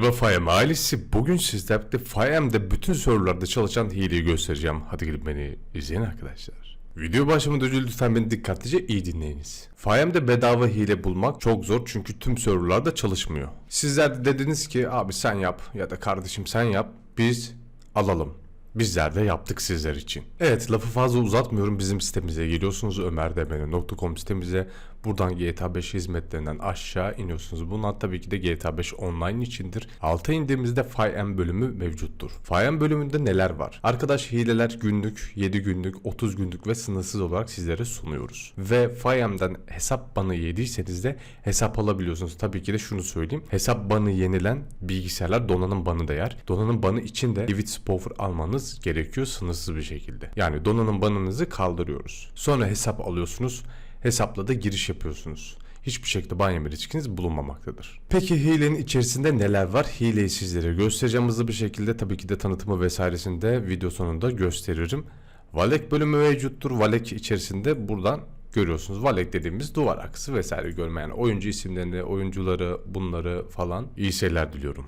Merhaba Fayem ailesi. Bugün sizlerle Fayem'de bütün serverlarda çalışan hileyi göstereceğim. Hadi gelin beni izleyin arkadaşlar. Video başlamadan önce lütfen beni dikkatlice iyi dinleyiniz. Fayem'de bedava hile bulmak çok zor çünkü tüm serverlarda çalışmıyor. Sizler de dediniz ki abi sen yap ya da kardeşim sen yap biz alalım. Bizler de yaptık sizler için. Evet lafı fazla uzatmıyorum bizim sitemize geliyorsunuz ömerdemene.com sitemize buradan GTA 5 hizmetlerinden aşağı iniyorsunuz. Bunlar tabii ki de GTA 5 online içindir. Alta indiğimizde FireM bölümü mevcuttur. FireM bölümünde neler var? Arkadaş hileler günlük, 7 günlük, 30 günlük ve sınırsız olarak sizlere sunuyoruz. Ve FireM'den hesap banı yediyseniz de hesap alabiliyorsunuz. Tabii ki de şunu söyleyeyim. Hesap banı yenilen bilgisayarlar donanım banı da yer. Donanım banı için de Livid Spoofer almanız gerekiyor sınırsız bir şekilde. Yani donanım banınızı kaldırıyoruz. Sonra hesap alıyorsunuz. Hesapla da giriş yapıyorsunuz. Hiçbir şekilde ban yeme riskiniz bulunmamaktadır. Peki hilenin içerisinde neler var? Hileyi sizlere göstereceğim hızlı bir şekilde. Tabii ki de tanıtımı vesairesini de video sonunda gösteririm. Valek bölümü mevcuttur. Valek içerisinde buradan görüyorsunuz. Valek dediğimiz duvar akısı vesaire görmeyen oyuncu isimlerini, oyuncuları, bunları falan iyi seyirler diliyorum.